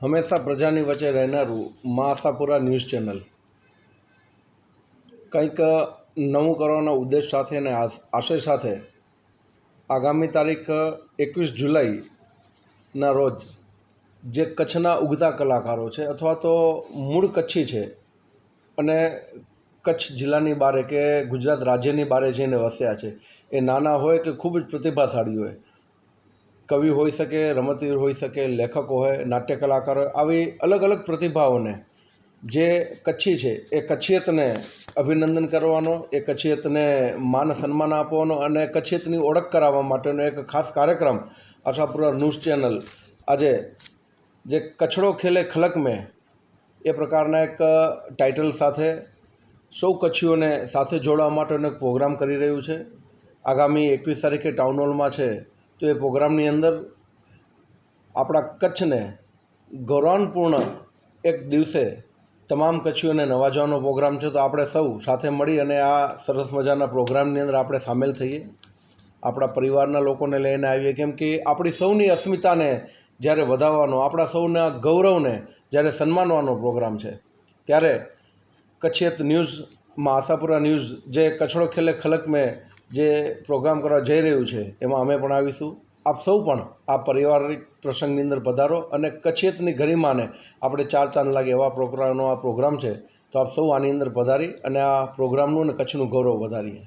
હંમેશા પ્રજાની વચ્ચે રહેનારું મા આશાપુરા ન્યૂઝ ચેનલ. કંઈક નવું કરવાના ઉદ્દેશ સાથે અને આશ- આશય સાથે આગામી તારીખ એકવીસ જુલાઈના રોજ જે કચ્છના ઉગતા કલાકારો છે અથવા તો મૂળ કચ્છી છે અને કચ્છ જિલ્લાની બારે કે ગુજરાત રાજ્યની બારે જઈને વસ્યા છે, એ નાના હોય કે ખૂબ જ પ્રતિભાશાળી હોય કવિ હોઈ શકે, રમતવીર હોઈ શકે, લેખકો હોય નાટ્ય કલાકાર હોય, આવી અલગ અલગ પ્રતિભાઓને જે કચ્છી છે એ કચ્છિયતને અભિનંદન કરવાનો, એ કચ્છિયતને માન સન્માન આપવાનો અને કચ્છિયતની ઓળખ કરાવવા માટેનો એક ખાસ કાર્યક્રમ આશાપુરા ન્યૂઝ ચેનલ આજે જે કચ્છડો ખેલે ખલક મેં, એ પ્રકારના એક ટાઇટલ સાથે સૌ કચ્છીઓને સાથે જોડવા માટેનો એક પ્રોગ્રામ કરી રહ્યું છે. આગામી એકવીસ તારીખે ટાઉન હોલમાં છે તો એ પ્રોગ્રામની અંદર આપણા કચ્છને ગૌરવાન્પૂર્ણ એક દિવસે તમામ કચ્છીઓને નવાજવાનો પ્રોગ્રામ છે તો આપણે સૌ સાથે મળી અને આ સરસ મજાના પ્રોગ્રામની અંદર આપણે સામેલ થઈએ. આપણા પરિવારના લોકોને લઈને આવીએ. કેમ કે આપણી સૌની અસ્મિતાને જ્યારે વધારવાનો આપણા સૌના ગૌરવને જ્યારે સન્માનવાનો પ્રોગ્રામ છે. ત્યારે કચ્છિયત ન્યૂઝમાં, આશાપુરા ન્યૂઝ જે કચ્છડો ખેલે ખલક મેં જે પ્રોગ્રામ કરવા જઈ રહ્યું છે, એમાં અમે પણ આવીશું. આપ સૌ પણ આ પારિવારિક પ્રસંગની અંદર પધારો અને કચ્છિયતની ગરિમાને આપણે ચાર ચાંદ લાગે એવા પ્રોગ્રામનો આ પ્રોગ્રામ છે, તો આપ સૌ આની અંદર પધારી અને આ પ્રોગ્રામનું અને કચ્છનું ગૌરવ વધારીએ.